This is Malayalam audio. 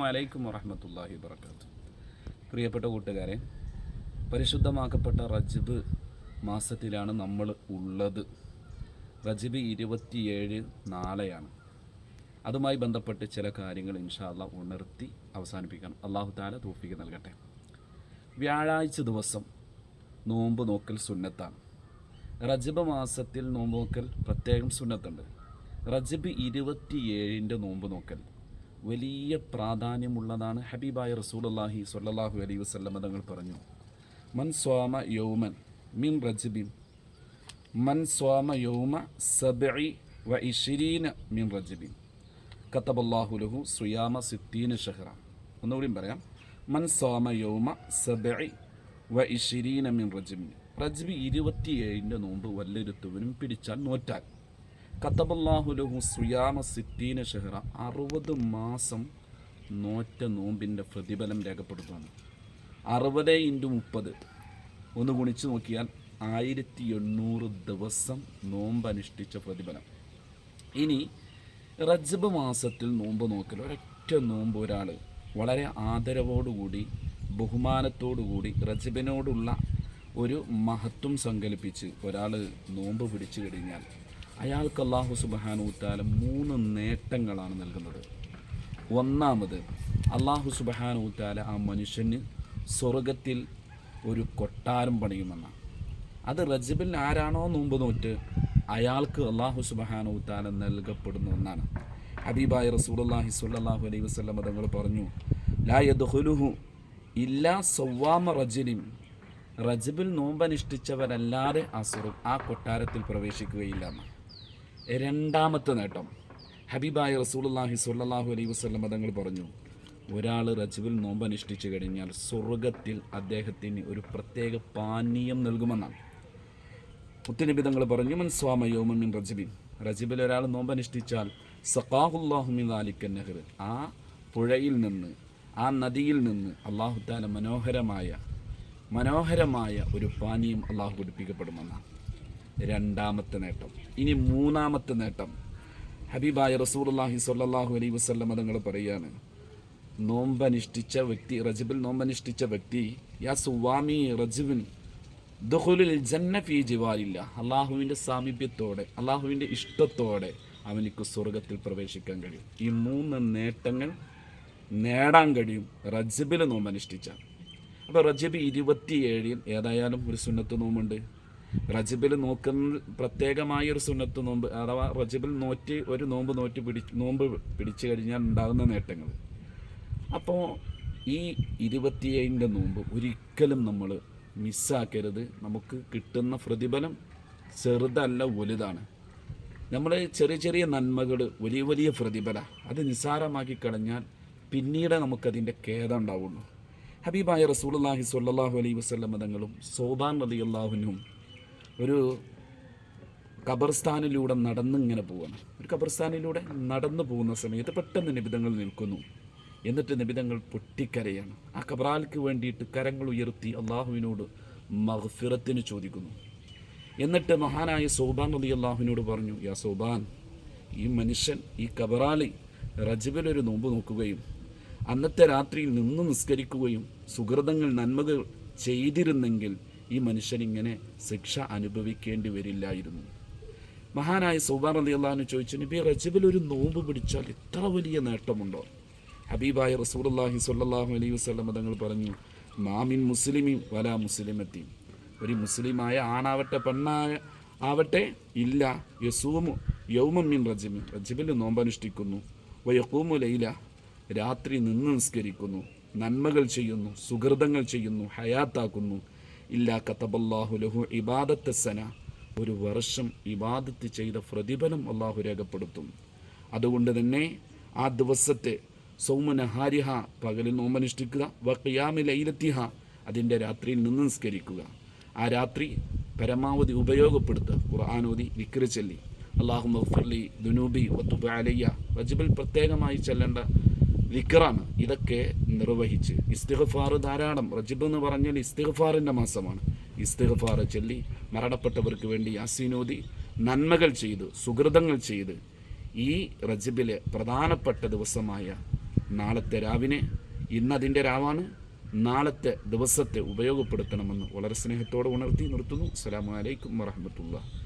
വലൈക്കും വറഹമത്തല്ലാഹി വർക്കാത്തു പ്രിയപ്പെട്ട കൂട്ടുകാരെ പരിശുദ്ധമാക്കപ്പെട്ട റജബ് മാസത്തിലാണ് നമ്മൾ ഉള്ളത്. റജബ് ഇരുപത്തിയേഴ് നാളെയാണ്. അതുമായി ബന്ധപ്പെട്ട് ചില കാര്യങ്ങൾ ഇൻഷാല്ല ഉണർത്തി അവസാനിപ്പിക്കണം. അള്ളാഹു താല തോഫിക്ക് നൽകട്ടെ. വ്യാഴാഴ്ച ദിവസം നോമ്പ് നോക്കൽ സുന്നത്താണ്. റജബ് മാസത്തിൽ നോമ്പ് നോക്കൽ പ്രത്യേകം സുന്നത്തുണ്ട്. റജബ് ഇരുപത്തിയേഴിന്റെ നോമ്പ് നോക്കൽ. വലിയ പ്രാധാന്യമുള്ളതാണ് ഹബീബായ റസൂലുള്ളാഹി സ്വല്ലല്ലാഹു അലൈഹി വസല്ലം തങ്ങൾ പറഞ്ഞു. മൻ സ്വാമ യൗമൻ മിൻ റജബിൻ. മൻ സ്വാമ യൗമ സബി വ ഇശ്രീന മിൻ റജബിൻ. കത്തബല്ലാഹു ലഹു സുയാമ സിത്തീന ഷഹ്റ. ഒന്നുകൂടിയും പറയാം. മൻ സ്വാമ യൗമ സബി വ ഇശ്രീന മിൻ റജബിൻ. റജബി ഇരുപത്തിയേഴിന്റെ നോമ്പ് വല്ലൊരുത്തുവനും പിടിച്ചാൽ നോറ്റാൽ. സിത്തീന ഷെഹറ അറുപത് മാസം നോറ്റ നോമ്പിന്റെ പ്രതിഫലം രേഖപ്പെടുത്തുന്നു. അറുപത് ഇന്റു മുപ്പത്. ഒന്ന് ഗുണിച്ച് നോക്കിയാൽ ആയിരത്തി എണ്ണൂറ് ദിവസം നോമ്പ് അനുഷ്ഠിച്ച പ്രതിഫലം. ഇനി റജബ് മാസത്തിൽ നോമ്പ് നോക്കൽ ഒരൊറ്റ നോമ്പ് ഒരാൾ വളരെ ആദരവോടുകൂടി ബഹുമാനത്തോടുകൂടി റജബിനോടുള്ള ഒരു മഹത്വം സങ്കല്പിച്ച് ഒരാൾ നോമ്പ് പിടിച്ചു കഴിഞ്ഞാൽ അയാൾക്ക് അള്ളാഹു സുബഹാനൂത്താല മൂന്ന് നേട്ടങ്ങളാണ് നൽകുന്നത്. ഒന്നാമത് അള്ളാഹു സുബഹാനൂത്താല ആ മനുഷ്യന് സ്വർഗത്തിൽ ഒരു കൊട്ടാരം പണിയുമെന്നാണ്. അത് റജബിൽ ആരാണോ നോമ്പ് നോറ്റ് അയാൾക്ക് അള്ളാഹു സുബഹാനൂത്താല നൽകപ്പെടുന്ന ഒന്നാണ്. ഹബീബായ റസൂലുള്ളാഹി സുല്ലാഹു അലൈഹി വസല്ലം തങ്ങൾ പറഞ്ഞു ലാ യദ്ഖുലുഹു ഇല്ലാ സവ്വാമ റജലിൻ. റജബിൽ നോമ്പനുഷ്ഠിച്ചവരല്ലാതെ ആ ആ കൊട്ടാരത്തിൽ പ്രവേശിക്കുകയില്ല എന്ന് രണ്ടാമത്തെ നേട്ടം. ഹബീബായ റസൂലുള്ളാഹി സ്വല്ലല്ലാഹു അലൈഹി വസല്ലം തങ്ങൾ പറഞ്ഞു ഒരാൾ റജബിൽ നോമ്പ് അനുഷ്ഠിച്ചു കഴിഞ്ഞാൽ സ്വർഗത്തിൽ അദ്ദേഹത്തിന് ഒരു പ്രത്യേക പാനീയം നൽകുമെന്നാണ്. മുത്തുനബി തങ്ങൾ പറഞ്ഞു മൻ സ്വാമ യോമിൻ റജബിൻ. റജബിൽ ഒരാൾ നോമ്പ് അനുഷ്ഠിച്ചാൽ സഖാഹുല്ലാഹുമിൻ അലിക്കൻ നെഹ്ർ. ആ പുഴയിൽ നിന്ന് ആ നദിയിൽ നിന്ന് അള്ളാഹു താല മനോഹരമായ മനോഹരമായ ഒരു പാനീയം അള്ളാഹു കുടിപ്പിക്കപ്പെടുമെന്നാണ്. രണ്ടാമത്തെ നേട്ടം. ഇനി മൂന്നാമത്തെ നേട്ടം. ഹബീബായ റസൂലുള്ളാഹി സ്വല്ലല്ലാഹു അലൈഹി വസല്ലം തങ്ങൾ പറയാണ് നോമ്പനുഷ്ഠിച്ച വ്യക്തി റജബിൽ നോമ്പനുഷ്ഠിച്ച വ്യക്തി യാ സുവാമി റജബിൻ ദുഹുലുൽ ജന്ന ജിവാലില്ല അള്ളാഹുവിന്റെ സാമീപ്യത്തോടെ അള്ളാഹുവിന്റെ ഇഷ്ടത്തോടെ അവനിക്ക് സ്വർഗത്തിൽ പ്രവേശിക്കാൻ കഴിയും. ഈ മൂന്ന് നേട്ടങ്ങൾ നേടാൻ കഴിയും റജബിൽ നോമ്പനുഷ്ഠിച്ചാൽ. അപ്പോൾ റജബ് ഇരുപത്തിയേഴിൽ ഏതായാലും ഒരു സുന്നത്ത് നോമ്പുണ്ട്. റജബിൽ നോക്കുന്ന പ്രത്യേകമായ ഒരു സുന്നത്ത് നോമ്പ് അഥവാ റജബിൽ നോറ്റ് ഒരു നോമ്പ് നോറ്റ് പിടി നോമ്പ് പിടിച്ചു കഴിഞ്ഞാൽ ഉണ്ടാകുന്ന നേട്ടങ്ങൾ. അപ്പോൾ ഈ ഇരുപത്തിയേഴിന്റെ നോമ്പ് ഒരിക്കലും നമ്മൾ മിസ്സാക്കരുത്. നമുക്ക് കിട്ടുന്ന പ്രതിഫലം ചെറുതല്ല വലുതാണ്. നമ്മൾ ചെറിയ ചെറിയ നന്മകൾ വലിയ വലിയ പ്രതിഫല അത് നിസ്സാരമാക്കി കളഞ്ഞാൽ പിന്നീട് നമുക്കതിന്റെ ഖേദം ഉണ്ടാവുള്ളൂ. ഹബീബായ റസൂലുള്ളാഹി സ്വല്ലല്ലാഹു അലൈഹി വസല്ലം തങ്ങളും സോബാൻ റളിയല്ലാഹുനും ഒരു ഖബർസ്ഥാനിലൂടെ നടന്നിങ്ങനെ പോവാണ്. ഒരു ഖബർസ്ഥാനിലൂടെ നടന്നു പോകുന്ന സമയത്ത് പെട്ടെന്ന് നിബിതങ്ങൾ നിൽക്കുന്നു. എന്നിട്ട് നിബിതങ്ങൾ പൊട്ടിക്കരയാണ്. ആ ഖബറാൽക്ക് വേണ്ടിയിട്ട് കരങ്ങൾ ഉയർത്തി അള്ളാഹുവിനോട് മഹഫിറത്തിന് ചോദിക്കുന്നു. എന്നിട്ട് മഹാനായ സോബാൻ അലി അള്ളാഹുവിനോട് പറഞ്ഞു യാ സോബാൻ ഈ മനുഷ്യൻ ഈ കബറാലി റജബിലൊരു നോമ്പ് നോക്കുകയും അന്നത്തെ രാത്രിയിൽ നിന്ന് നിസ്കരിക്കുകയും സുഹൃതങ്ങൾ നന്മകൾ ചെയ്തിരുന്നെങ്കിൽ ഈ മനുഷ്യൻ ഇങ്ങനെ ശിക്ഷ അനുഭവിക്കേണ്ടി വരില്ലായിരുന്നു. മഹാനായ സൗബാൻ അലി അള്ളഹാനു ചോദിച്ചു നബി റജബിൽ ഒരു നോമ്പ് പിടിച്ചാൽ ഇത്ര വലിയ നേട്ടമുണ്ടോ? ഹബീബായ റസൂലുള്ളാഹി സ്വല്ലല്ലാഹു അലൈഹി വസല്ലം തങ്ങൾ പറഞ്ഞു മാമിൻ മുസ്ലിമി വല മുസ്ലിമത്തി ഒരു മുസ്ലിമായ ആണാവട്ടെ പെണ്ണായ ആവട്ടെ ഇല്ല യസൂമു യൗമമ്മിൻ റജബിൻ. റജബിൽ നോമ്പനുഷ്ഠിക്കുന്നു വയക്കൂമു ലൈല രാത്രി നിന്ന് നിസ്കരിക്കുന്നു നന്മകൾ ചെയ്യുന്നു സുഹൃതങ്ങൾ ചെയ്യുന്നു ഹയാത്താക്കുന്നു ഇല്ലാ കത്തബല്ലാഹു ലഹു ഇബാദത്ത് സന. ഒരു വർഷം ഇബാദത്ത് ചെയ്ത പ്രതിഫലം അള്ളാഹു രേഖപ്പെടുത്തും. അതുകൊണ്ട് തന്നെ ആ ദിവസത്തെ സൗമനഹാരിഹ പകലിൽ നോമ്പനുഷ്ഠിക്കുക വക്കിയാമി ലൈലത്തിഹ അതിന്റെ രാത്രിയിൽ നിന്ന് നിസ്കരിക്കുക. ആ രാത്രി പരമാവധി ഉപയോഗപ്പെടുത്തുക. ഖുർആാനോദി വിക്രി ചൊല്ലി. അള്ളാഹു മഫർലി ദുനൂബി വത്തുബ അലയ്യ. വജിബിൽ പ്രത്യേകമായി ചെല്ലേണ്ട വിക്റാണ് ഇതൊക്കെ നിർവഹിച്ച് ഇസ്തിഗ്ഫാർ ധാരാളം റജബ് എന്ന് പറഞ്ഞാൽ ഇസ്തിഗ്ഫാറിന്റെ മാസമാണ്. ഇസ്തിഗ്ഫാർ ചൊല്ലി മരണപ്പെട്ടവർക്ക് വേണ്ടി യാസീനോദി നന്മകൾ ചെയ്ത് സുഹൃതങ്ങൾ ചെയ്ത്. ഈ റജബിലെ പ്രധാനപ്പെട്ട ദിവസമായ നാളത്തെ രാവിനെ ഇന്നതിന്റെ രാവാണ്. നാളത്തെ ദിവസത്തെ ഉപയോഗപ്പെടുത്തണമെന്ന് വളരെ സ്നേഹത്തോടെ ഉണർത്തി നിർത്തുന്നു. അസ്സലാമു അലൈക്കും വറഹമത്തുള്ള